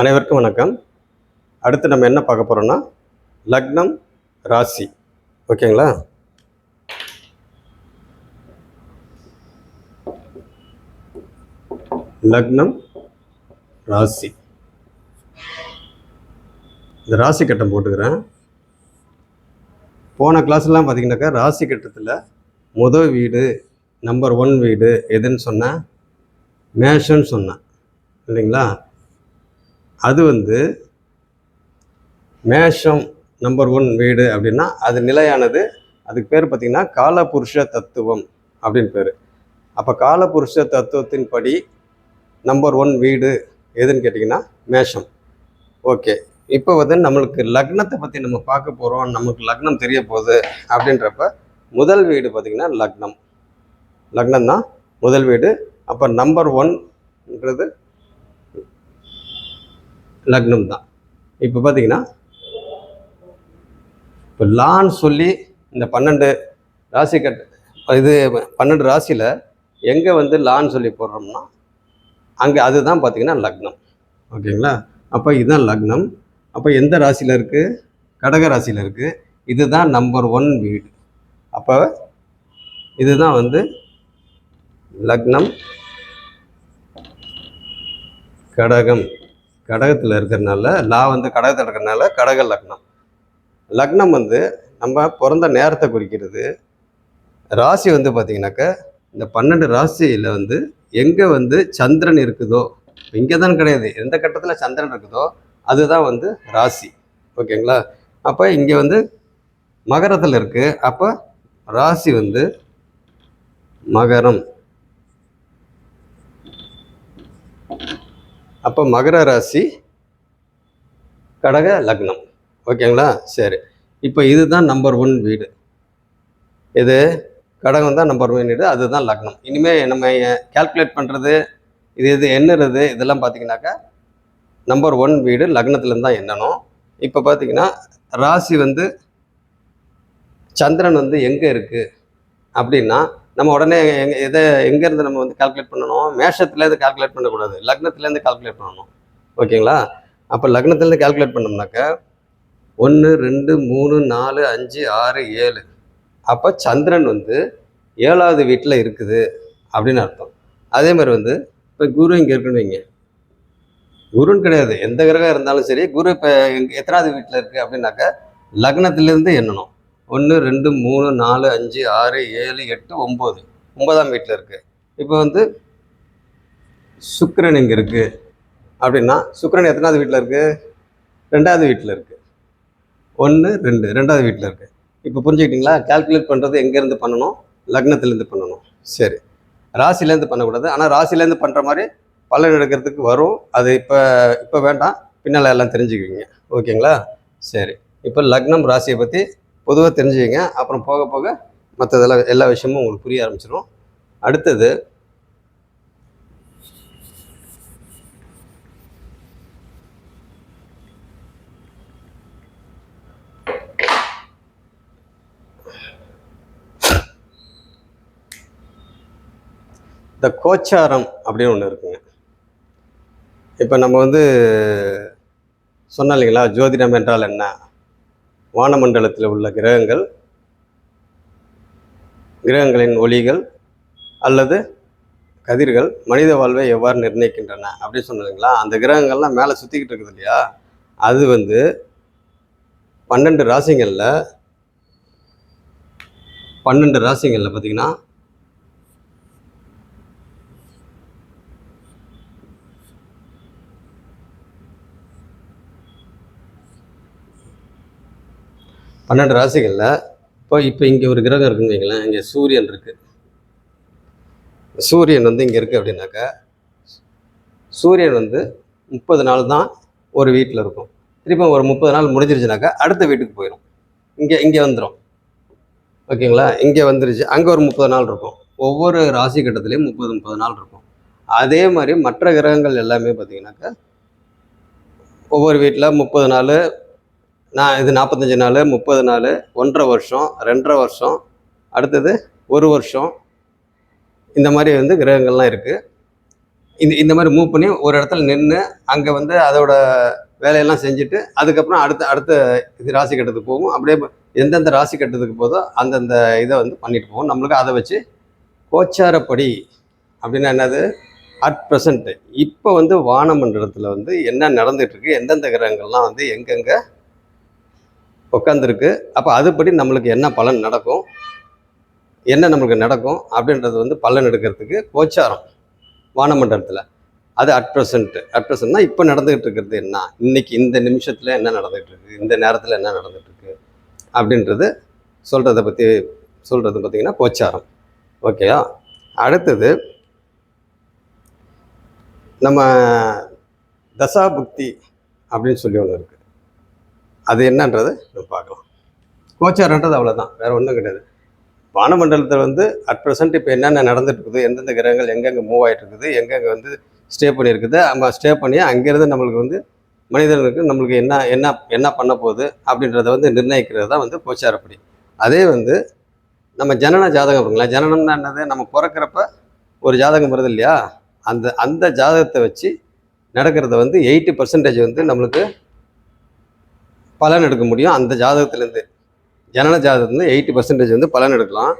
அனைவருக்கும் வணக்கம். அடுத்து நம்ம என்ன பார்க்க போகிறோம்னா லக்னம் ராசி. ஓகேங்களா? லக்னம் ராசி. இந்த ராசி கட்டம் போட்டுக்கிறேன். போன கிளாஸ்லாம் பார்த்தீங்கன்னாக்கா ராசி கட்டத்தில் முதல் வீடு நம்பர் ஒன் வீடு எதுன்னு சொன்னேன். மேஷன்னு சொன்னேன். இல்லைங்களா? அது வந்து மேஷம் நம்பர் ஒன் வீடு அப்படின்னா அது நிலையானது. அதுக்கு பேர் பார்த்திங்கன்னா காலபுருஷ தத்துவம் அப்படின்னு பேர். அப்போ காலபுருஷ தத்துவத்தின் படி நம்பர் ஒன் வீடு எதுன்னு கேட்டிங்கன்னா மேஷம். ஓகே இப்போ வந்து நம்மளுக்கு லக்னத்தை பற்றி நம்ம பார்க்க போகிறோம் நமக்கு லக்னம் தெரிய போகுது அப்படின்றப்ப முதல் வீடு பார்த்திங்கன்னா லக்னம். லக்னம் தான் முதல் வீடு. அப்போ நம்பர் ஒன்ன்றது லக்னம் தான் இப்போ பார்த்தீங்கன்னா இப்போ லான்னு சொல்லி இந்த பன்னெண்டு ராசி கட் இது பன்னெண்டு ராசியில் எங்கே வந்து லான்னு சொல்லி போடுறோம்னா அங்கே அதுதான் பார்த்தீங்கன்னா லக்னம். ஓகேங்களா? அப்போ இதுதான் லக்னம். அப்போ எந்த ராசியில் இருக்குது கடக ராசியில் இருக்குது இதுதான் நம்பர் ஒன் வீடு. அப்போ இதுதான் வந்து லக்னம் கடகம். கடகத்தில் இருக்கிறனால லா வந்து கடகத்தில் இருக்கிறனால கடக லக்னம். லக்னம் வந்து நம்ம பிறந்த நேரத்தை குறிக்கிறது. ராசி வந்து பார்த்திங்கனாக்கா இந்த பன்னெண்டு ராசியில் வந்து எங்கே வந்து சந்திரன் இருக்குதோ இங்கே தான் கிடையாது. எந்த கட்டத்தில் சந்திரன் இருக்குதோ அதுதான் வந்து ராசி. ஓகேங்களா? அப்போ இங்கே வந்து மகரத்தில் இருக்குது அப்போ ராசி வந்து மகரம். அப்போ மகர ராசி கடக லக்னம். ஓகேங்களா? சரி. இப்போ இதுதான் நம்பர் ஒன் வீடு. இது கடகம் தான் நம்பர் ஒன் வீடு. அதுதான் லக்னம். இனிமேல் நம்ம கால்குலேட் பண்ணுறது இது இது எண்ணுறது இதெல்லாம் பார்த்தீங்கன்னாக்கா நம்பர் ஒன் வீடு லக்னத்துலேருந்து தான் எண்ணணும். இப்போ பார்த்தீங்கன்னா ராசி வந்து சந்திரன் வந்து எங்கே இருக்குது அப்படின்னா நம்ம உடனே எங்க எதை எங்கேருந்து நம்ம வந்து கால்குலேட் பண்ணணும்? மேஷத்துலேருந்து கால்குலேட் பண்ணக்கூடாது. லக்னத்துலேருந்து கால்குலேட் பண்ணணும். ஓகேங்களா? அப்போ லக்னத்துலேருந்து கால்குலேட் பண்ணோம்னாக்கா ஒன்று ரெண்டு மூணு நாலு அஞ்சு ஆறு ஏழு. அப்போ சந்திரன் வந்து ஏழாவது வீட்டில் இருக்குது அப்படின்னு அர்த்தம். அதே மாதிரி வந்து இப்போ குரு இங்கே இருக்குன்னு வைங்க. குருன்னு கிடையாது. எந்த கிரகம் இருந்தாலும் சரி குரு இப்போ எத்தனாவது வீட்டில் இருக்குது அப்படின்னாக்கா லக்னத்துலேருந்து எண்ணணும். ஒன்று ரெண்டு மூணு நாலு அஞ்சு ஆறு ஏழு எட்டு ஒம்பது. ஒன்பதாம் வீட்டில் இருக்குது இப்போ வந்து சுக்கரன் இங்கே இருக்குது அப்படின்னா சுக்கரன் எத்தனாவது வீட்டில் இருக்குது ரெண்டாவது வீட்டில் இருக்குது ஒன்று ரெண்டு ரெண்டாவது வீட்டில் இருக்குது இப்போ புரிஞ்சுக்கிட்டிங்களா? கால்குலேட் பண்ணுறது எங்கேருந்து பண்ணணும்? லக்னத்துலேருந்து பண்ணணும். சரி. ராசிலேருந்து பண்ணக்கூடாது. ஆனால் ராசிலேருந்து பண்ணுற மாதிரி பலன் எடுக்கிறதுக்கு வரும். அது இப்போ இப்போ வேண்டாம். பின்னால் எல்லாம் தெரிஞ்சுக்குவீங்க. ஓகேங்களா? சரி. இப்போ லக்னம் ராசியை பற்றி பொதுவாக தெரிஞ்சுக்கங்க. அப்புறம் போக போக மற்றதெல்லாம் எல்லா விஷயமும் உங்களுக்கு புரிய ஆரம்பிச்சிடும் அடுத்தது இந்த கோச்சாரம் அப்படின்னு ஒன்று இருக்குங்க. இப்போ நம்ம வந்து சொன்னோம் இல்லைங்களா ஜோதிடம் என்றால் என்ன? வானமண்டலத்தில் உள்ள கிரகங்கள் கிரகங்களின் ஒளிகள் அல்லது கதிர்கள் மனித வாழ்வை எவ்வாறு நிர்ணயிக்கின்றன அப்படின்னு சொன்னதுங்களா? அந்த கிரகங்கள்லாம் மேலே சுற்றிக்கிட்டு இருக்குது இல்லையா? அது வந்து பன்னெண்டு ராசிங்களில் பன்னெண்டு ராசிங்களில் பார்த்தீங்கன்னா பன்னெண்டு ராசிகளில் இப்போ இப்போ இங்கே ஒரு கிரகம் இருக்குன்னு வைங்களேன் இங்கே சூரியன் இருக்குது சூரியன் வந்து இங்கே இருக்குது அப்படின்னாக்கா சூரியன் வந்து முப்பது நாள் தான் ஒரு வீட்டில் இருக்கும். திருப்பி ஒரு முப்பது நாள் முடிஞ்சிருச்சுனாக்கா அடுத்த வீட்டுக்கு போயிடும் இங்கே இங்கே வந்துடும் ஓகேங்களா? இங்கே வந்துருச்சு. அங்கே ஒரு முப்பது நாள் இருக்கும். ஒவ்வொரு ராசி கட்டத்துலேயும் முப்பது முப்பது நாள் இருக்கும். அதே மாதிரி மற்ற கிரகங்கள் எல்லாமே பார்த்திங்கனாக்கா ஒவ்வொரு வீட்டில் முப்பது நாள் நான் இது நாற்பத்தஞ்சு நாள் முப்பது நாள் ஒன்றரை வருஷம் ரெண்டரை வருஷம் அடுத்தது ஒரு வருஷம். இந்த மாதிரி வந்து கிரகங்கள்லாம் இருக்குது இந்த இந்த மாதிரி மூவ் பண்ணி ஒரு இடத்துல நின்று அங்கே வந்து அதோட வேலையெல்லாம் செஞ்சுட்டு அதுக்கப்புறம் அடுத்த அடுத்த இது ராசி கட்டத்துக்கு போகும். அப்படியே எந்தெந்த ராசி கட்டத்துக்கு போதோ அந்தந்த இதை வந்து பண்ணிட்டு போகும். நம்மளுக்கு அதை வச்சு கோச்சாரப்படி அப்படின்னா என்னது? அட் ப்ரெசண்ட்டு இப்போ வந்து வானமண்டலத்தில் வந்து என்ன நடந்துகிட்ருக்கு எந்தெந்த கிரகங்கள்லாம் வந்து எங்கெங்கே உட்காந்துருக்கு அப்போ அதுபடி நம்மளுக்கு என்ன பலன் நடக்கும்? என்ன நம்மளுக்கு நடக்கும்? அப்படின்றது வந்து பலன் எடுக்கிறதுக்கு கோச்சாரம் வானமண்டலத்தில். அது அட் ப்ரெசண்ட்டு அட் ப்ரெசண்ட்னா இப்போ நடந்துகிட்டு இருக்கிறது என்ன? இன்னைக்கு இந்த நிமிஷத்தில் என்ன நடந்துகிட்டு இருக்கு இந்த நேரத்தில் என்ன நடந்துகிட்டு இருக்குது அப்படின்றது சொல்கிறத பற்றி சொல்கிறது பார்த்திங்கன்னா கோச்சாரம். ஓகேயா? அடுத்தது நம்ம தசாபுக்தி அப்படின்னு சொல்லி ஒன்று இருக்குது அது என்னன்றது நம்ம பார்க்கலாம். கோச்சாரன்றது அவ்வளோதான் வேறு ஒன்றும் கிடையாது. வானமண்டலத்தில் வந்து அட் ப்ரெசென்ட் இப்போ என்னென்ன நடந்துட்டுருக்குது எந்தெந்த கிரகங்கள் எங்கெங்கே மூவ் ஆகிட்டு இருக்குது எங்கெங்கே வந்து ஸ்டே பண்ணியிருக்குது நம்ம ஸ்டே பண்ணி அங்கேருந்து நம்மளுக்கு வந்து மனிதர்களுக்கு நம்மளுக்கு என்ன என்ன என்ன பண்ண போகுது அப்படின்றத வந்து நிர்ணயிக்கிறது தான் வந்து கோச்சாரப்படி. அதே வந்து நம்ம ஜனன ஜாதகம் இருக்குங்களா ஜனனம்னா என்னது? நம்ம பிறக்கிறப்ப ஒரு ஜாதகம் வருது இல்லையா? அந்த அந்த ஜாதகத்தை வச்சு நடக்கிறத வந்து எயிட்டி பர்சன்டேஜ் வந்து நம்மளுக்கு பலன் எடுக்க முடியும். அந்த ஜாதகத்துலேருந்து ஜனன ஜாதகத்துலேருந்து எயிட்டி பர்சன்டேஜ் வந்து பலன் எடுக்கலாம்.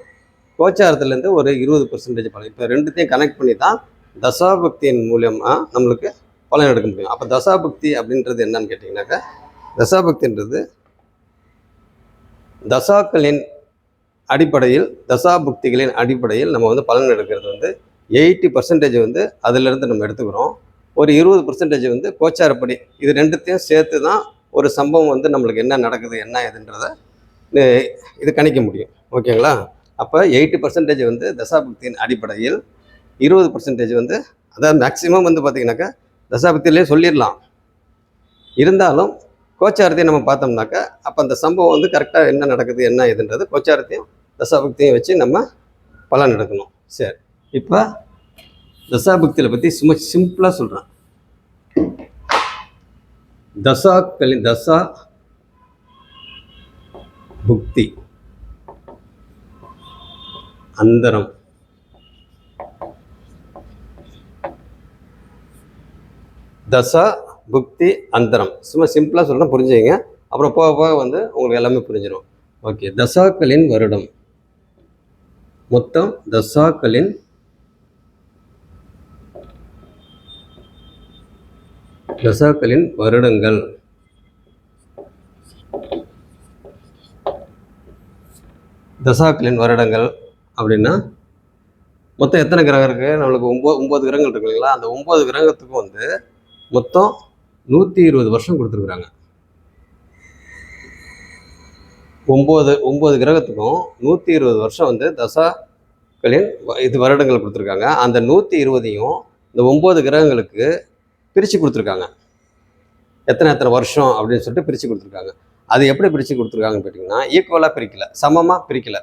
கோச்சாரத்துலேருந்து ஒரு இருபது பர்சன்டேஜ் பலன். இப்போ ரெண்டுத்தையும் கனெக்ட் பண்ணி தான் தசாபக்தியின் மூலியமாக நம்மளுக்கு பலன் எடுக்க முடியும். அப்போ தசாபக்தி அப்படின்றது என்னன்னு கேட்டிங்கனாக்கா தசாபக்தின்றது தசாக்களின் அடிப்படையில் தசாபக்திகளின் அடிப்படையில் நம்ம வந்து பலன் எடுக்கிறது வந்து எயிட்டி பர்சன்டேஜ் வந்து அதிலிருந்து நம்ம எடுத்துக்கிறோம். ஒரு இருபது பர்சன்டேஜ் வந்து கோச்சாரப்படி இது ரெண்டுத்தையும் சேர்த்து தான் ஒரு சம்பவம் வந்து நம்மளுக்கு என்ன நடக்குது என்ன ஏதுன்றதை இது கணிக்க முடியும். ஓகேங்களா? அப்போ எயிட்டி பர்சன்டேஜ் வந்து தசாபக்தியின் அடிப்படையில் இருபது பர்சன்டேஜ் வந்து அதாவது மேக்ஸிமம் வந்து பார்த்திங்கனாக்கா தசாபக்தியிலே சொல்லிடலாம். இருந்தாலும் கோச்சாரத்தையும் நம்ம பார்த்தோம்னாக்கா அப்போ அந்த சம்பவம் வந்து கரெக்டாக என்ன நடக்குது என்ன ஏதுன்றது கோச்சாரத்தையும் தசாபக்தியும் வச்சு நம்ம பலன் எடுக்கணும். சரி. இப்போ தசாபக்தியில் பற்றி சும்மா சிம்பிளாக சொல்கிறேன் தசாக்களின் தசா புக்தி. அந்தரம். தசா புக்தி அந்தரம். சும்மா சிம்பிளாக சொல்கிறேன் புரிஞ்சுங்க அப்புறம் போக போக வந்து உங்களுக்கு எல்லாமே புரிஞ்சிடும் ஓகே. தசாக்களின் வருடம். மொத்தம் தசாக்களின் தசாக்களின் வருடங்கள். தசாக்களின் வருடங்கள் அப்படின்னா மொத்தம் எத்தனை கிரகம் இருக்குது நம்மளுக்கு ஒம்பது ஒம்பது கிரகங்கள் இருக்கு இல்லைங்களா? அந்த ஒம்பது கிரகத்துக்கும் வந்து மொத்தம் நூற்றி இருபது வருஷம் கொடுத்துருக்குறாங்க. ஒம்பது ஒம்பது கிரகத்துக்கும் நூற்றி இருபது வருஷம் வந்து தசாக்களின் வ- இது வருடங்கள் கொடுத்துருக்காங்க. அந்த நூற்றி இருபதையும் இந்த ஒம்பது கிரகங்களுக்கு பிரித்து கொடுத்துருக்காங்க. எத்தனை எத்தனை வருஷம் அப்படின்னு சொல்லிட்டு பிரித்து கொடுத்துருக்காங்க. அது எப்படி பிரித்து கொடுத்துருக்காங்கன்னு கேட்டிங்கன்னா ஈக்குவலாக பிரிக்கல. சமமாக பிரிக்கல.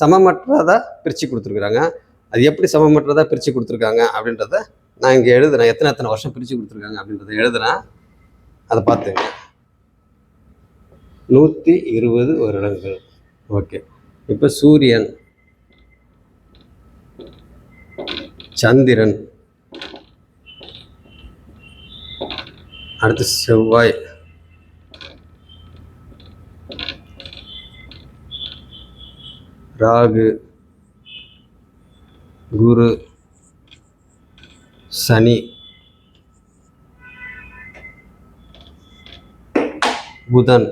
சமமற்றதாக பிரித்து கொடுத்துருக்குறாங்க. அது எப்படி சமமற்றதாக பிரித்து கொடுத்துருக்காங்க அப்படின்றத நான் இங்கே எழுதுறேன். எத்தனை எத்தனை வருஷம் பிரித்து கொடுத்துருக்காங்க அப்படின்றத எழுதுறேன். அதை பார்த்துங்க. நூற்றி இருபது வருடங்கள். ஓகே. இப்போ சூரியன் சந்திரன் அடுத்து செவ்வாய். ராகு குரு சனி புதன்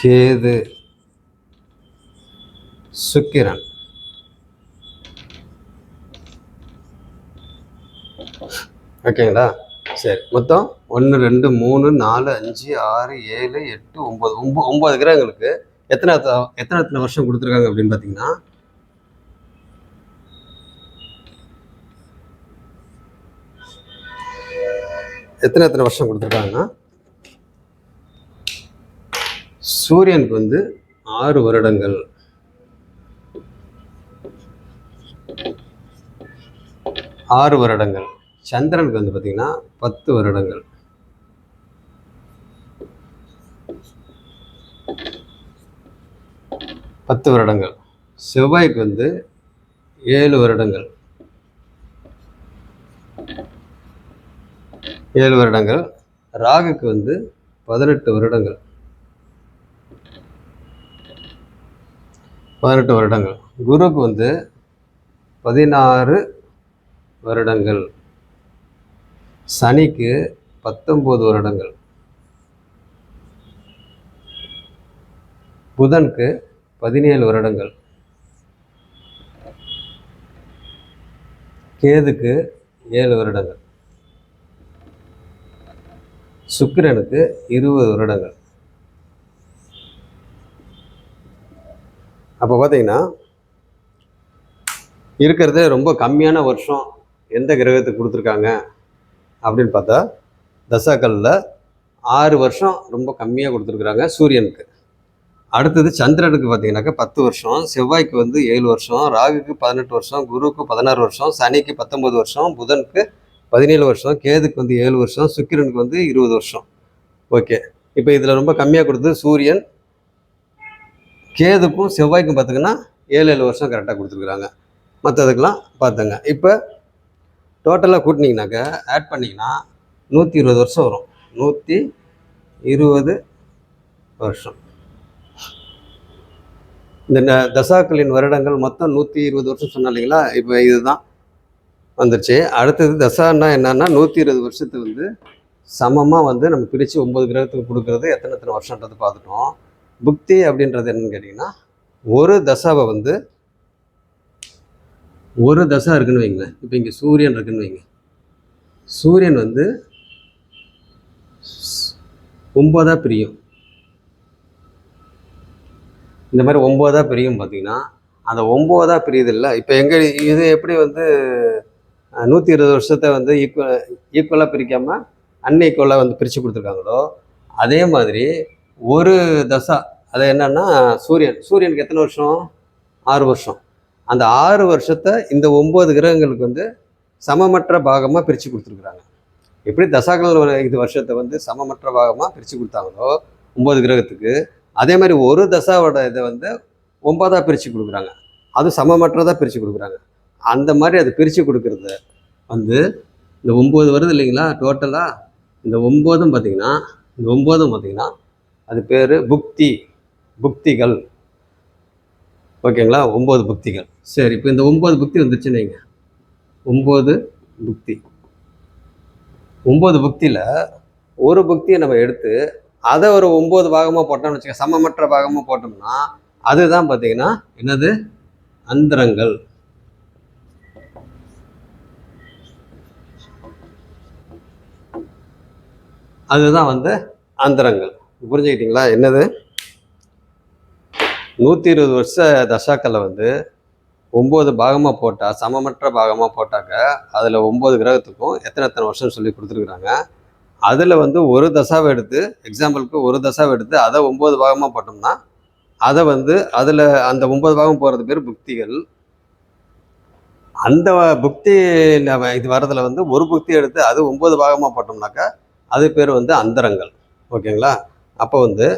கேது சுக்கிரன். ஓகேங்களா? சரி. மொத்தம் ஒன்று ரெண்டு மூணு நாலு அஞ்சு ஆறு ஏழு எட்டு ஒம்பது ஒம்பது ஒம்பது கிரகங்களுக்கு எத்தனை எத்த- எத்தனை எத்தனை வருஷம் கொடுத்துருக்காங்க அப்படின்னு பார்த்தீங்கன்னா எத்தனை எத்தனை வருஷம் கொடுத்துருக்காங்கன்னா? சூரியனுக்கு வந்து ஆறு வருடங்கள். ஆறு வருடங்கள். சந்திரனுக்கு வந்து பார்த்தீங்கன்னா பத்து வருடங்கள். பத்து வருடங்கள். செவ்வாய்க்கு வந்து ஏழு வருடங்கள். ஏழு வருடங்கள். ராகுக்கு வந்து பதினெட்டு வருடங்கள். பதினெட்டு வருடங்கள். குருக்கு வந்து பதினாறு வருடங்கள். சனிக்கு பத்தொம்போது வருடங்கள். புதனுக்கு பதினேழு வருடங்கள். கேதுக்கு ஏழு வருடங்கள். சுக்கிரனுக்கு இருபது வருடங்கள். அப்போ பார்த்தீங்கன்னா இருக்கிறதே ரொம்ப கம்மியான வருஷம் எந்த கிரகத்துக்கு கொடுத்துருக்காங்க? அப்படின்னு பார்த்தா தசாக்களில் ஆறு வருஷம் ரொம்ப கம்மியாக கொடுத்துருக்குறாங்க சூரியனுக்கு. அடுத்தது சந்திரனுக்கு பார்த்தீங்கன்னாக்கா பத்து வருஷம் செவ்வாய்க்கு வந்து ஏழு வருஷம் ராகுக்கு பதினெட்டு வருஷம் குருவுக்கு பதினாறு வருஷம் சனிக்கு பத்தொம்பது வருஷம் புதனுக்கு பதினேழு வருஷம் கேதுக்கு வந்து ஏழு வருஷம் சுக்கிரனுக்கு வந்து இருபது வருஷம். ஓகே. இப்போ இதில் ரொம்ப கம்மியாக கொடுத்து சூரியன். கேதுக்கும் செவ்வாய்க்கும் பார்த்திங்கன்னா ஏழு ஏழு வருஷம் கரெக்டாக கொடுத்துருக்குறாங்க. மற்றதுக்கெல்லாம் பார்த்துங்க இப்போ டோட்டலாக கூட்டினீங்கனாக்கா ஆட் பண்ணிங்கன்னா நூற்றி இருபது வருஷம் வரும். நூற்றி இருபது வருஷம். இந்த ந- தசாக்களின் வருடங்கள் மொத்தம் நூற்றி இருபது வருஷம் சொன்னோம் இல்லைங்களா? இப்போ இதுதான் வந்துருச்சு. அடுத்தது தசான்னா என்னன்னா நூற்றி இருபது வருஷத்துக்கு வந்து சமமாக வந்து நம்ம பிரித்து ஒம்பது கிரகத்துக்கு கொடுக்குறது எத்தனை எத்தனை வருஷன்றது பார்த்துட்டோம். புக்தி அப்படின்றது என்னன்னு கேட்டிங்கன்னா ஒரு தசாவை வந்து ஒரு தசை இருக்குன்னு வைங்களேன் இப்போ இங்கே சூரியன் இருக்குன்னு வைங்க. சூரியன் வந்து ஒம்பதாக பிரியும். இந்த மாதிரி ஒம்போதாக பிரியும் பார்த்தீங்கன்னா அந்த ஒம்போதாக பிரியுது இல்லை இப்போ எங்கே இது எப்படி வந்து நூற்றி இருபது வருஷத்தை வந்து ஈக்குவல் ஈக்குவலாக பிரிக்காமல் அன்ஈக்குவலாக வந்து பிரித்து கொடுத்துருக்காங்களோ அதே மாதிரி ஒரு தசா அது என்னன்னா சூரியன். சூரியனுக்கு எத்தனை வருஷம்? ஆறு வருஷம். அந்த ஆறு வருஷத்தை இந்த ஒம்பது கிரகங்களுக்கு வந்து சமமற்ற பாகமாக பிரித்து கொடுத்துருக்குறாங்க. எப்படி தசாக்கள் இது வருஷத்தை வந்து சமமற்ற பாகமாக பிரித்து கொடுத்தாங்களோ ஒம்பது கிரகத்துக்கு அதே மாதிரி ஒரு தசாவோட இதை வந்து ஒன்பதாக பிரித்து கொடுக்குறாங்க. அது சமமற்றதாக பிரித்து கொடுக்குறாங்க. அந்த மாதிரி அதை பிரித்து கொடுக்குறத வந்து இந்த ஒம்பது வருது இல்லைங்களா டோட்டலாக இந்த ஒம்போதும் பார்த்தீங்கன்னா இந்த ஒம்போதும் பார்த்தீங்கன்னா அது பேர் புக்தி புக்திகள். ஓகேங்களா? ஒம்பது புக்திகள். சரி இப்போ இந்த ஒம்பது புக்தி வந்துருச்சுன்னு வைங்க. ஒம்பது புக்தி. ஒம்பது புக்தியில் ஒரு புக்தியை நம்ம எடுத்து அதை ஒரு ஒம்பது பாகமாக போட்டோம்னு வச்சுக்க சமமற்ற பாகமாக போட்டோம்னா அதுதான் பார்த்தீங்கன்னா என்னது? அந்தரங்கள். அதுதான் வந்து அந்தரங்கள். புரிஞ்சுக்கிட்டீங்களா? என்னது? நூற்றி இருபது வருஷ தசாக்களை வந்து ஒம்பது பாகமாக போட்டால் சமமற்ற பாகமாக போட்டாக்க அதில் ஒம்பது கிரகத்துக்கும் எத்தனை எத்தனை வருஷம் சொல்லி கொடுத்துருக்குறாங்க. அதில் வந்து ஒரு தசாவை எடுத்து எக்ஸாம்பிளுக்கு ஒரு தசாவை எடுத்து அதை ஒம்பது பாகமாக போட்டோம்னா அதை வந்து அதில் அந்த ஒம்பது பாகம் போகிறது பேர் புக்திகள். அந்த புக்தி இது வரதில் வந்து ஒரு புக்தி எடுத்து அது ஒம்பது பாகமாக போட்டோம்னாக்கா அது பேர் வந்து அந்தரங்கள். ஓகேங்களா? அப்போ வந்து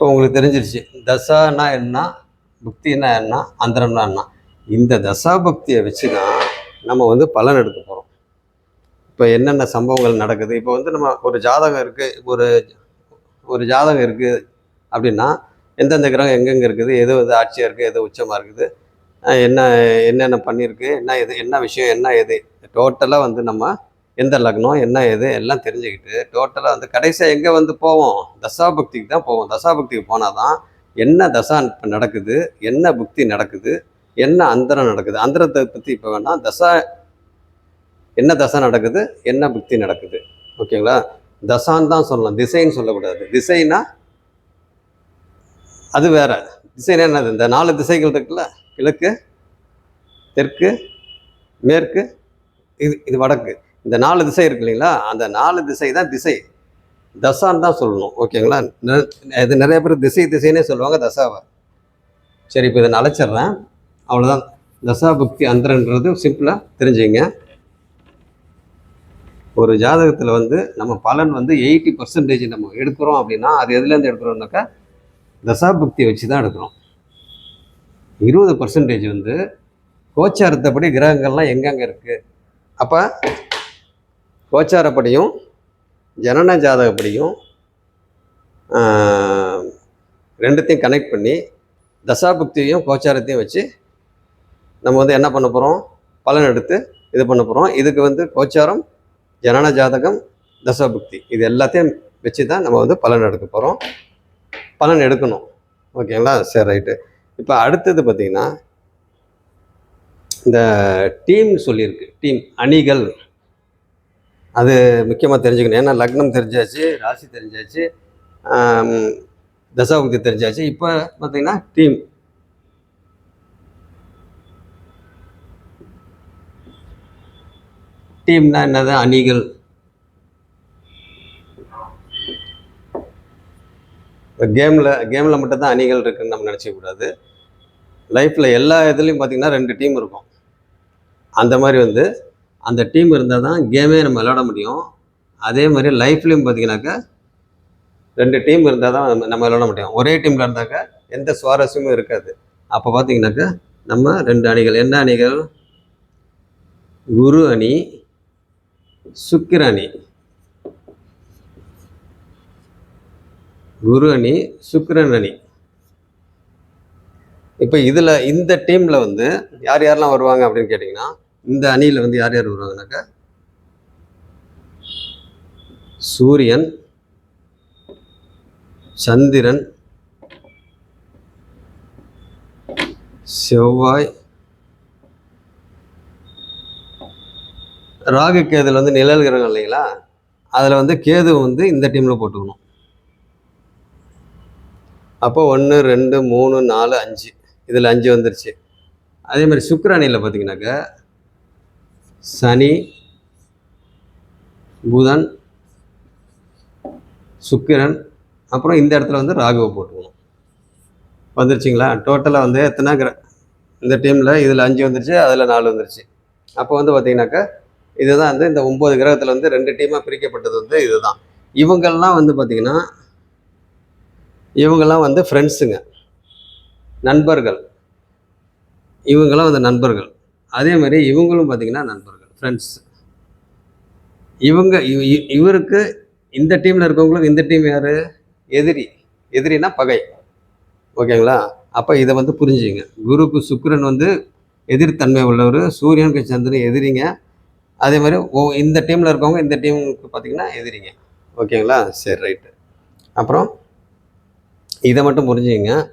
இப்போ உங்களுக்கு தெரிஞ்சிருச்சு. தசானா என்ன புக்தினா என்ன அந்தரம்னா என்ன. இந்த தசா பக்தியை வச்சு தான் நம்ம வந்து பலன் எடுக்க போகிறோம் இப்போ என்னென்ன சம்பவங்கள் நடக்குது? இப்போ வந்து நம்ம ஒரு ஜாதகம் இருக்குது ஒரு ஒரு ஜாதகம் இருக்குது அப்படின்னா எந்தெந்த கிரகம் எங்கெங்கே இருக்குது எது எது ஆட்சியாக இருக்குது எது உச்சமாக இருக்குது என்ன என்னென்ன பண்ணியிருக்கு என்ன எது என்ன விஷயம் என்ன எது? டோட்டலாக வந்து நம்ம எந்த லக்னம் என்ன எது எல்லாம் தெரிஞ்சுக்கிட்டு டோட்டலாக வந்து கடைசியாக எங்கே வந்து போவோம்? தசாபக்திக்கு தான் போவோம். தசாபக்திக்கு போனால் தான் என்ன தசா நடக்குது என்ன புக்தி நடக்குது என்ன அந்தரம் நடக்குது? அந்தரத்தை பற்றி இப்போ வேணால் தசா என்ன தசா நடக்குது என்ன புக்தி நடக்குது? ஓகேங்களா? தசான்னு தான் சொல்லலாம். திசைன்னு சொல்லக்கூடாது. திசைனா அது வேற. திசைனா என்னது? இந்த நாலு திசைகள் இருக்குல்ல? கிழக்கு தெற்கு மேற்கு இது இது வடக்கு. இந்த நாலு திசை இருக்கு இல்லைங்களா? அந்த நாலு திசை தான் திசை. தசான்னு தான் சொல்லணும் ஓகேங்களா? நெ- இது நிறைய பேர் திசை திசைன்னே சொல்லுவாங்க தசாவை. சரி இப்போ இதை நான் அழைச்சிட்றேன். அவ்வளோதான் தசா புக்தி அந்தரன்றது சிம்பிளாக தெரிஞ்சுங்க. ஒரு ஜாதகத்தில் வந்து நம்ம பலன் வந்து எயிட்டி பர்சன்டேஜ் நம்ம எடுக்கிறோம் அப்படின்னா அது எதுலேருந்து எடுக்கிறோம்னாக்கா தசா புக்தி வச்சு தான் எடுக்கிறோம். இருபது பர்சன்டேஜ் வந்து கோச்சாரத்தைப்படி கிரகங்கள்லாம் எங்கெங்கே இருக்குது அப்போ கோச்சாரப்படியும் ஜனன ஜாதகப்படியும் ரெண்டுத்தையும் கனெக்ட் பண்ணி தசாபுக்தியையும் கோச்சாரத்தையும் வச்சு நம்ம வந்து என்ன பண்ண போகிறோம் பலன் எடுத்து இது பண்ண போகிறோம் இதுக்கு வந்து கோச்சாரம் ஜனன ஜாதகம் தசாபுக்தி. இது எல்லாத்தையும் வச்சு தான் நம்ம வந்து பலன் எடுக்க போகிறோம் பலன் எடுக்கணும். ஓகேங்களா? சரி ரைட்டு. இப்போ அடுத்தது பார்த்திங்கன்னா இந்த டீம் சொல்லியிருக்கு. டீம் அணிகள். அது முக்கியமாக தெரிஞ்சுக்கணும். ஏன்னா லக்னம் தெரிஞ்சாச்சு ராசி தெரிஞ்சாச்சு ஆம், தசாபுக்தி தெரிஞ்சாச்சு. இப்போ பார்த்தீங்கன்னா டீம். டீம்னா என்னது? அணிகள். கேமில் கேமில் மட்டும்தான் அணிகள் இருக்குன்னு நம்ம நினச்சிக்கூடாது லைஃப்பில் எல்லா இதுலேயும் பார்த்தீங்கன்னா ரெண்டு டீம் இருக்கும். அந்த மாதிரி வந்து அந்த டீம் இருந்தால் தான் கேமே நம்ம விளையாட முடியும். அதே மாதிரி லைஃப்லேயும் பார்த்தீங்கன்னாக்கா ரெண்டு டீம் இருந்தால் தான் நம்ம விளாட விளையாட முடியும். ஒரே டீமில் இருந்தாக்கா எந்த சுவாரஸ்யமும் இருக்காது. அப்போ பார்த்தீங்கன்னாக்கா நம்ம ரெண்டு அணிகள் என்ன அணிகள்? குரு அணி சுக்கிர அணி. குரு அணி சுக்கிரன் அணி. இப்போ இதில் இந்த டீமில் வந்து யார் யாரெல்லாம் வருவாங்க அப்படின்னு கேட்டிங்கன்னா இந்த அணியில் வந்து யார் யார் வருவாங்கனாக்கா? சூரியன் சந்திரன் செவ்வாய் ராகு கேதுல வந்து நிழல் கிரகம் இல்லைங்களா? அதில் வந்து கேது வந்து இந்த டீமில் போட்டுக்கணும். அப்போ ஒன்று ரெண்டு மூணு நாலு அஞ்சு. இதில் அஞ்சு வந்துருச்சு. அதே மாதிரி சுக்கிரணியில் பார்த்தீங்கன்னாக்கா சனி புதன் சுக்கிரன் அப்புறம் இந்த இடத்துல வந்து ராகுவை போட்டுக்கணும். வந்துருச்சுங்களா? டோட்டலாக வந்து எத்தனை கிர இந்த டீமில் இதில் அஞ்சு வந்துருச்சு அதில் நாலு வந்துருச்சு. அப்போ வந்து பார்த்தீங்கன்னாக்கா இதுதான் வந்து இந்த ஒம்பது கிரகத்தில் வந்து ரெண்டு டீமாக பிரிக்கப்பட்டது வந்து இதுதான். இவங்கள்லாம் வந்து பார்த்திங்கன்னா இவங்கெல்லாம் வந்து ஃப்ரெண்ட்ஸுங்க நண்பர்கள். இவங்கெல்லாம் வந்து நண்பர்கள். அதே மாதிரி இவங்களும் பார்த்தீங்கன்னா நண்பர்கள் ஃப்ரெண்ட்ஸ் இவங்க இவ- இ- இவருக்கு இந்த டீமில் இருக்கவங்களுக்கு இந்த டீம் யார்? எதிரி. எதிரினா பகை. ஓகேங்களா? அப்போ இதை வந்து புரிஞ்சுங்க. குருக்கு சுக்கிரன் வந்து எதிர்த்தன்மை உள்ளவர் சூரியனுக்கு சந்திரன் எதிரிங்க. அதே மாதிரி ஓ இந்த டீமில் இருக்கவங்க இந்த டீமுக்கு பார்த்தீங்கன்னா எதிரிங்க. ஓகேங்களா? சரி ரைட்டு அப்புறம் இதை மட்டும் புரிஞ்சுங்க.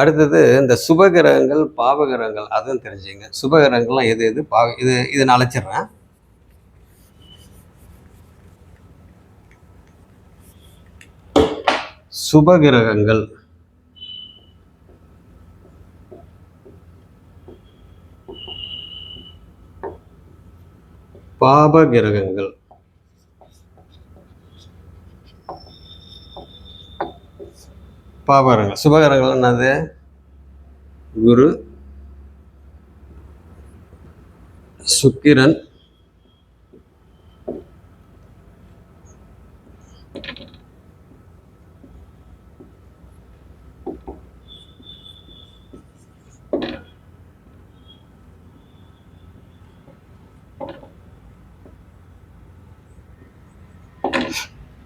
அடுத்தது இந்த சுபகிரகங்கள் பாவகிரகங்கள் அதுவும் தெரிஞ்சுங்க. சுபகிரகங்கள்லாம் எது எது? பாவ இது இதை நான் அழைச்சிடுறேன். சுபகிரகங்கள். பாபகிரகங்கள். பாபகரங்கள் சுபகரங்கள் என்னது? குரு. சுக்கிரன்.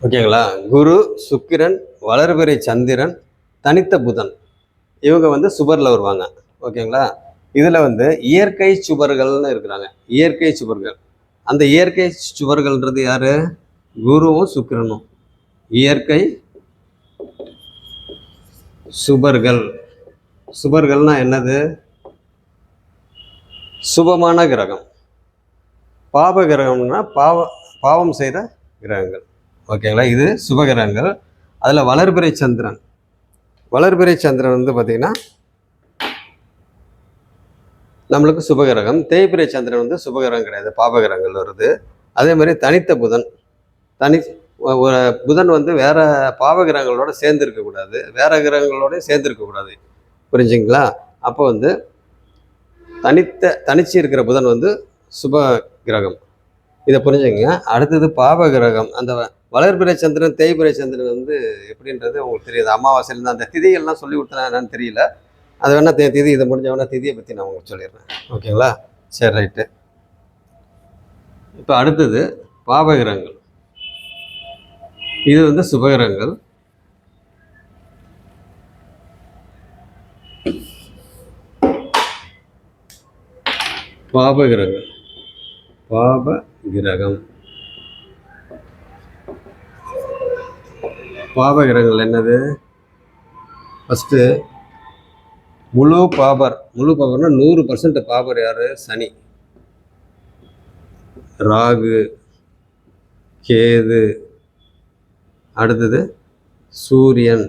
ஓகேங்களா? குரு சுக்கிரன் வளர்பிறை சந்திரன் தனித்த புதன். இவங்க வந்து சுபரில் வருவாங்க. ஓகேங்களா? இதில் வந்து இயற்கை சுவர்கள்னு இருக்கிறாங்க. இயற்கை சுவர்கள் அந்த இயற்கை சுவர்கள்ன்றது யார்? குருவும் சுக்கிரனும். இயற்கை சுபர்கள். சுபர்கள்னா என்னது? சுபமான கிரகம். பாப கிரகம்னா பாவ பாவம் செய்த கிரகங்கள். ஓகேங்களா? இது சுபகிரகங்கள் அதில் வளர்பிறை சந்திரன். வளர்பிறை சந்திரன் வந்து பார்த்திங்கன்னா நம்மளுக்கு சுபகிரகம். தேய்பிறை சந்திரன் வந்து சுபகிரகம் கிடையாது பாபகிரகங்கள் வருது. அதே மாதிரி தனித்த புதன். தனி ஒரு புதன் வந்து வேற பாவகிரகங்களோட சேர்ந்து இருக்கக்கூடாது வேற கிரகங்களோட சேர்ந்து இருக்கக்கூடாது புரிஞ்சுங்களா? அப்போ வந்து தனித்த தனிச்சு இருக்கிற புதன் வந்து சுப கிரகம் இதை புரிஞ்சுங்க. அடுத்தது பாவ கிரகம் அந்த வளர்பிறை சந்திரன் தேய்பிறை சந்திரன் வந்து எப்படின்றது உங்களுக்கு தெரியாது. அமாவாசையிலேருந்து அந்த திதிகள்லாம் சொல்லி கொடுத்தனா என்னன்னு தெரியல. அது வேணால் தே திதி இதை முடிஞ்ச வேணால் திதியை பற்றி நான் உங்களுக்கு சொல்லிடுறேன். ஓகேங்களா? சரி ரைட்டு. இப்போ அடுத்தது பாபகிரகங்கள். இது வந்து சுபகிரகங்கள். பாபகிரகம். பாப கிரகங்கள் என்னது? ஃபஸ்ட்டு முழு பாபர். முழு பாபர்னா நூறு பர்சன்ட் பாபர் யார்? சனி. ராகு கேது. அடுத்தது சூரியன்.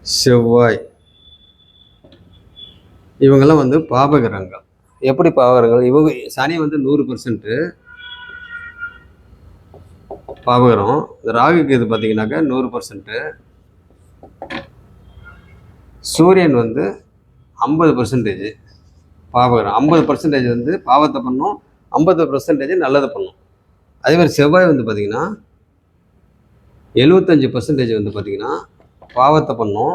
செவ்வாய். இவங்கெல்லாம் வந்து பாபகிரகங்கள். எப்படி பாபகிரகங்கள் இவங்க சனி வந்து நூறு பர்சன்ட்டு பாவகரம் இந்த ராகுக்கு இது பார்த்தீங்கன்னாக்கா நூறு பர்சன்ட்டு சூரியன் வந்து ஐம்பது பர்சன்டேஜ் பாவகரம் ஐம்பது பர்சன்டேஜ் வந்து பாவத்தை பண்ணும். ஐம்பது பர்சன்டேஜ் நல்லதை பண்ணும். அதே மாதிரி செவ்வாய் வந்து பார்த்திங்கன்னா எழுபத்தஞ்சி பர்சன்டேஜ் வந்து பார்த்திங்கன்னா பாவத்தை பண்ணும்.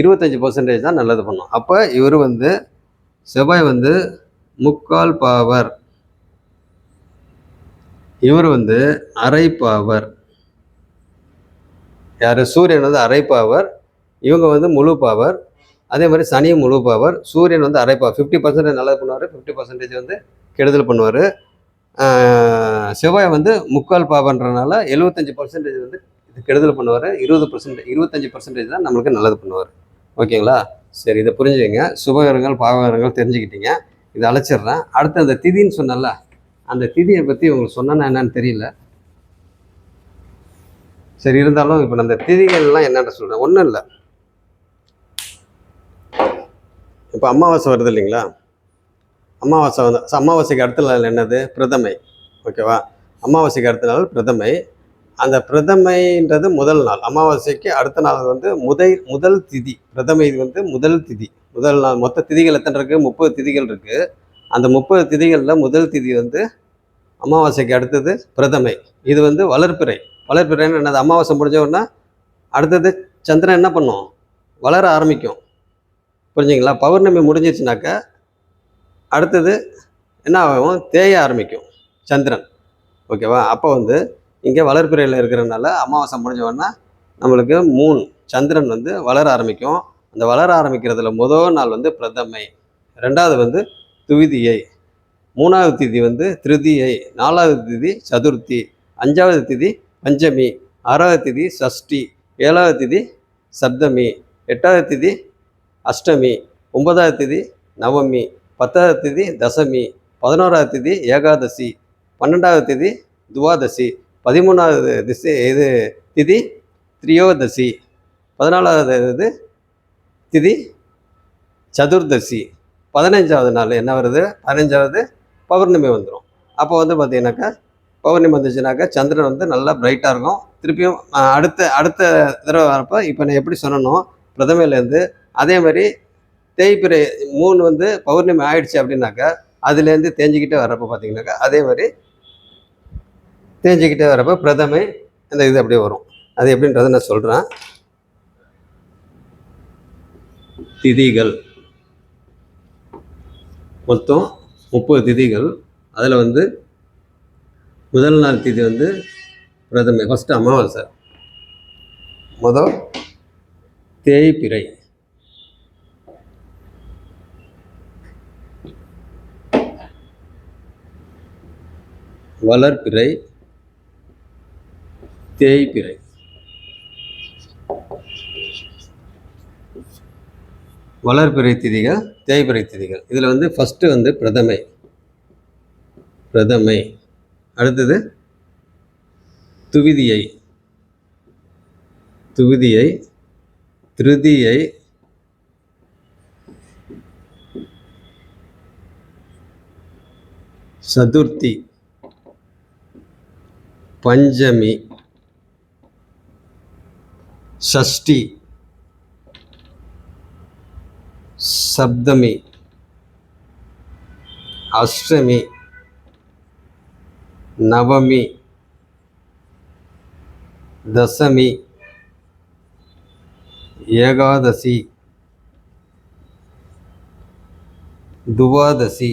இருபத்தஞ்சி பர்சன்டேஜ் தான் நல்லது பண்ணும். அப்போ இவர் வந்து செவ்வாய் வந்து முக்கால் பாவர். இவர் வந்து அரை பாவர் யார்? சூரியன் வந்து அரை பாவர் இவங்க வந்து முழு பாவர் அதே மாதிரி சனியும் முழு பாவர் சூரியன் வந்து அரை பாவர் ஃபிஃப்டி பர்சன்டேஜ் நல்லது பண்ணுவார். ஃபிஃப்டி பர்சன்டேஜ் வந்து கெடுதல் பண்ணுவார். செவ்வாய் வந்து முக்கால் பாவன்றனால எழுபத்தஞ்சி பர்சன்டேஜ் வந்து இது கெடுதல் பண்ணுவார். இருபது பர்சன்ட் இருபத்தஞ்சி பர்சன்டேஜ் தான் நம்மளுக்கு நல்லது பண்ணுவார். ஓகேங்களா? சரி இதை புரிஞ்சுக்கங்க. சுபகரங்கள் பாவகரங்கள் தெரிஞ்சுக்கிட்டீங்க. இதை அழைச்சிடுறேன். அடுத்து அந்த திதின்னு சொன்னல அந்த திதியை பற்றி உங்களுக்கு சொன்னா என்னன்னு தெரியல. சரி இருந்தாலும் இப்போ நான் அந்த திதிகள்லாம் என்னென்ன சொல்கிறேன் ஒன்றும் இல்லை. இப்போ அமாவாசை வருது இல்லைங்களா? அமாவாசை வந்து அமாவாசைக்கு அடுத்த நாள் என்னது? பிரதமை. ஓகேவா? அமாவாசைக்கு அடுத்த நாள் பிரதமை. அந்த பிரதமைன்றது முதல் நாள். அமாவாசைக்கு அடுத்த நாள் வந்து முதல் முதல் திதி. பிரதமை இது வந்து முதல் திதி. முதல் நாள். மொத்த திதிகள் எத்தனை இருக்குது முப்பது திதிகள் இருக்குது அந்த முப்பது திதிகளில் முதல் திதி வந்து அமாவாசைக்கு அடுத்தது பிரதமை. இது வந்து வளர்ப்பிறை. வளர்ப்பிறைன்னு என்னது? அமாவாசை முடிஞ்ச உடனே அடுத்தது சந்திரன் என்ன பண்ணும்? வளர ஆரம்பிக்கும். புரிஞ்சுங்களா? பௌர்ணமி முடிஞ்சிச்சுனாக்க அடுத்தது என்ன ஆகும்? தேய ஆரம்பிக்கும் சந்திரன். ஓகேவா? அப்போ வந்து இங்கே வளர்ப்பிறையில் இருக்கிறனால அமாவாசை முடிஞ்ச உடனே நம்மளுக்கு மூன் சந்திரன் வந்து வளர ஆரம்பிக்கும். அந்த வளர ஆரம்பிக்கிறதுல முதல் நாள் வந்து பிரதமை. ரெண்டாவது வந்து துவிதியை. மூணாவது திதி வந்து திருதியை. நாலாவது திதி சதுர்த்தி. அஞ்சாவது திதி பஞ்சமி. ஆறாவது திதி சஷ்டி. ஏழாவது திதி சப்தமி. எட்டாவது திதி அஷ்டமி. ஒன்பதாவது திதி நவமி. பத்தாவது திதி தசமி. பதினோராவது திதி ஏகாதசி. பன்னெண்டாவது திதி துவாதசி. பதிமூணாவது திசை இது திதி திரியோதசி. பதினாலாவது இது திதி சதுர்தசி. பதினஞ்சாவது நாள் என்ன வருது? பதினஞ்சாவது பௌர்ணமி வந்துடும் அப்போ வந்து பார்த்தீங்கன்னாக்கா பௌர்ணமி வந்துச்சுனாக்கா சந்திரன் வந்து நல்லா பிரைட்டாக இருக்கும். திருப்பியும் அடுத்த அடுத்த தடவை வரப்போ இப்போ நான் எப்படி சொன்னணும் பிரதமையிலேருந்து அதே மாதிரி தேய்பிரை மூணு வந்து பௌர்ணமி ஆயிடுச்சு அப்படின்னாக்கா அதுலேருந்து தேஞ்சிக்கிட்டே வரப்போ பார்த்தீங்கன்னாக்கா அதே மாதிரி தேஞ்சிக்கிட்டே வரப்போ பிரதமை அந்த இது அப்படியே வரும். அது எப்படின்றத நான் சொல்கிறேன் திதிகள். மொத்தம் முப்பது திதிகள். அதில் வந்து முதல் நாள் திதி வந்து பிரதமை ஃபஸ்ட்டு அமாவாசை. முதல் தேய்பிறை. வளர்பிறை தேய்பிறை. வளர்பிறை திதிகள் தேய்பிறை திதிகள். இதில் வந்து ஃபஸ்ட்டு வந்து பிரதமை. பிரதமை. அடுத்தது துவிதியை. துவிதியை திருதியை சதுர்த்தி பஞ்சமி ஷஷ்டி சப்தமி அஷ்டமி நவமி தசமி ஏகாதசி துவாதசி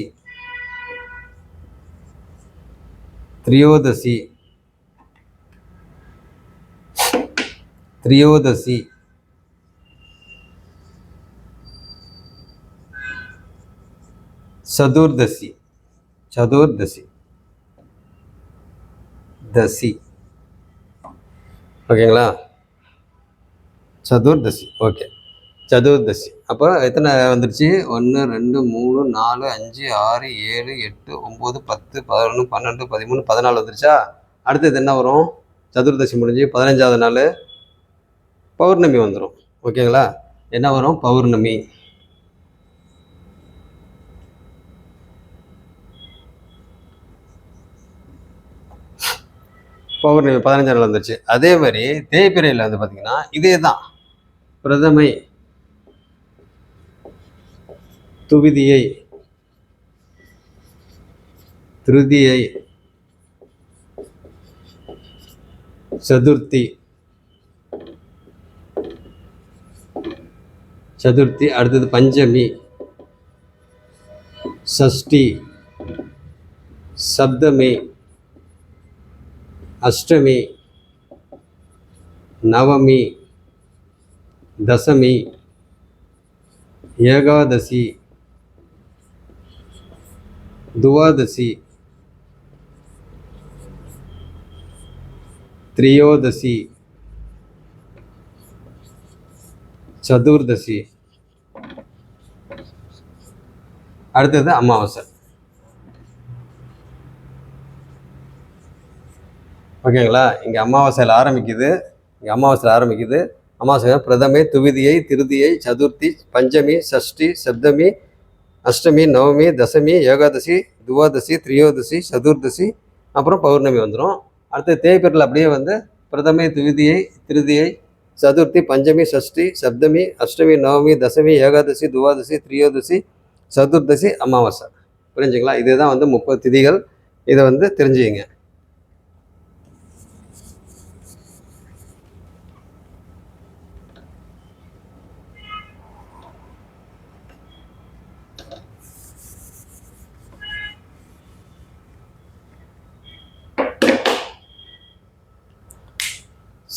த்ரியோதசி த்ரியோதசி சதுர்தசி சதுர்தசி தசி. ஓகேங்களா? சதுர்தசி ஓகே. சதுர்தசி. அப்போ எத்தனை வந்துருச்சு? ஒன்று ரெண்டு மூணு நாலு அஞ்சு ஆறு ஏழு எட்டு ஒம்பது பத்து பதினொன்று பன்னெண்டு பதிமூணு பதினாலு வந்துருச்சா? அடுத்தது என்ன வரும்? சதுர்தசி முடிஞ்சு பதினஞ்சாவது நாள் பௌர்ணமி வந்துடும் ஓகேங்களா? என்ன வரும்? பௌர்ணமி. பௌர்ணமி பதினஞ்சாம் நாள் வந்துருச்சு. அதே மாதிரி தேய்பிரையில் வந்து பார்த்தீங்கன்னா இதே தான் பிரதமை துவிதியை திருதியை சதுர்த்தி சதுர்த்தி அடுத்தது பஞ்சமி சஷ்டி சப்தமி அஷ்டமி நவமி தசமி ஏகாதசி துவாதசி த்ரியோதசி சதுர்தசி அடுத்தது அமாவாசை. ஓகேங்களா? இங்கே அமாவாசையில் ஆரம்பிக்குது. இங்கே அமாவாசையில் ஆரம்பிக்குது. அமாவாசை பிரதமை துவிதியை திருதியை சதுர்த்தி பஞ்சமி சஷ்டி சப்தமி அஷ்டமி நவமி தசமி ஏகாதசி துவாதசி திரியோதசி சதுர்தசி அப்புறம் பௌர்ணமி வந்துடும் அடுத்து தேய்பிரில் அப்படியே வந்து பிரதமை துவிதியை திருதியை சதுர்த்தி பஞ்சமி சஷ்டி சப்தமி அஷ்டமி நவமி தசமி ஏகாதசி துவாதசி திரியோதசி சதுர்தசி அமாவாசை. புரிஞ்சுங்களா? இதுதான் வந்து முப்பது திதிகள். இதை வந்து தெரிஞ்சுக்கிங்க.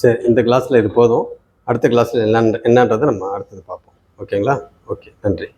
சரி இந்த கிளாஸில் இது போதும். அடுத்த கிளாஸில் என்னன்ற என்னன்றதை நம்ம அடுத்தது பார்ப்போம். ஓகேங்களா? ஓகே நன்றி.